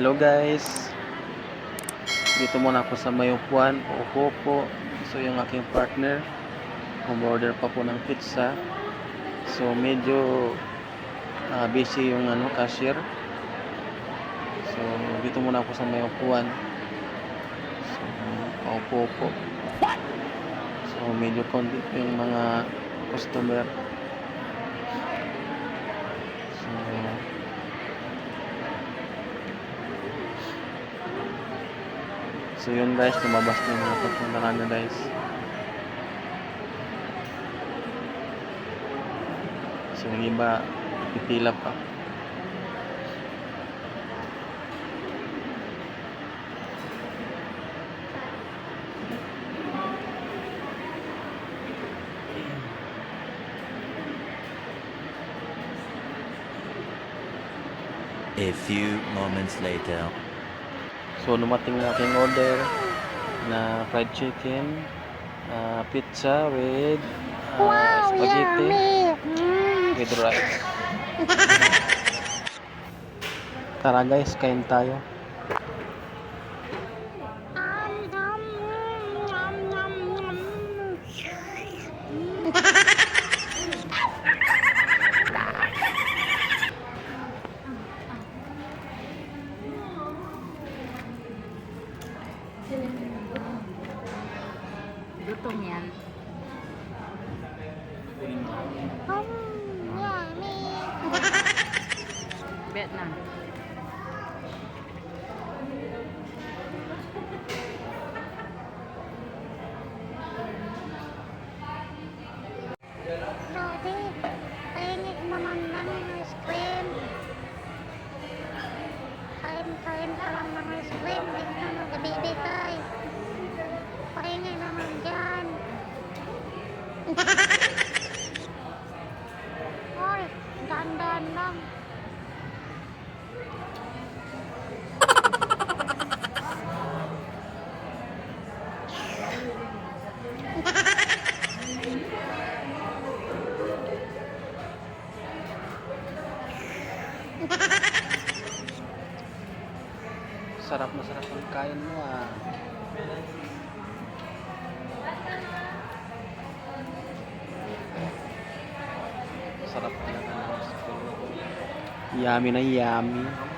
Hello guys. Dito muna ako sa Mayupuan. Uupo po. So yung aking partner. Umorder pa po ng pizza. So medyo ah, busy yung ano, cashier. So dito muna ako sa Mayupuan. So paupo po. So medyo konti yung mga customer. So So yun guys, lumabas na yung mga papunta namin guys. So yung iba, pipila pa. A few moments later. So lumating na aking order na fried chicken, ah, pizza with ah, spaghetti with rice. Tara guys, kain tayo. Gutom yan. Bet na. Naman ng ice cream. Kain-kain ka lang ng ice cream, di ka na nabibigay. Hoy, dandan lang. Sarap na sarap ang kain mo ah. Sarap talaga ng cream. Yummy na yummy.